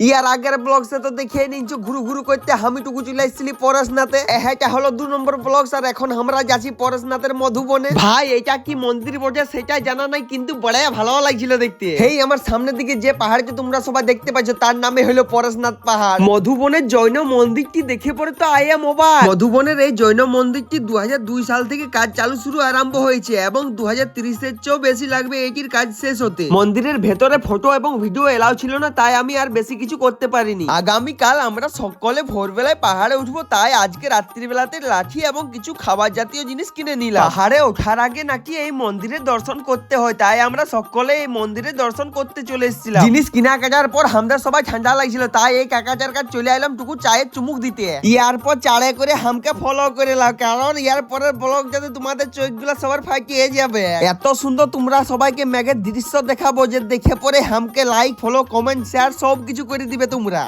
ইয়ার আগের ব্লগসে তো দেখে নিচ্ছ ঘুরু ঘুরু করতে আমি টুকু চলে এসেছিলি পরশনাথে। এটা হলো দু নম্বর ব্লগস আর এখন আমরা যাচ্ছি পরশনাথের মধুবনে। ভাই এটা কি মন্দির বটে? সেটা জানা নাই কিন্তু বড় ভালো লাগছিল দেখতে। হেই আমার সামনের দিকে যে পাহাড়কে তোমরা সবাই দেখতে পাচ্ছ তার নামে হলো পরশনাথ পাহাড়। মধুবনের জৈন মন্দিরটি দেখে পরে তো আই এম মোবাইল মধুবনের এই জৈন মন্দিরটি দু হাজার দুই সাল থেকে কাজ চালু শুরু আরম্ভ হয়েছে এবং দু হাজার তিরিশের চেয়েও বেশি লাগবে এটির কাজ শেষ হতে। মন্দিরের ভেতরে ফটো এবং ভিডিও এলাও ছিল না তাই আমি আর বেশি কিছু করতে পারিনি। আগামীকাল আমরা সকলে ভোরবেলায় পাহাড়ে উঠবো তাই আজকে রাত্রিবেলাতে লাঠি এবং কিছু খাবার জাতীয় জিনিস কিনে নিলাম। পাহাড়ে ওঠার আগে নাকি এই মন্দিরের দর্শন করতে হয় তাই আমরা সকলে এই মন্দিরের দর্শন করতে চলে এসেছিলাম। জিনিস কিনা কাটার পর আমরা সবাই ঠান্ডা লাগছিল তাই এই কাকাচার কাছে চলে এলাম টুকু চায়ের চুমুক দিতে। ইয়ার পর চাড়ে করে হামকে ফলো করে লাও কারণ ইয়ার পরের ব্লগ যাতে তোমাদের চোখগুলো সবার ফাঁকিয়ে যাবে। এত সুন্দর তোমরা সবাইকে ম্যাগের দৃশ্য দেখাবো যে দেখে পরে হামকে লাইক ফলো কমেন্ট শেয়ার সব কিছু করে দিবে তোমরা।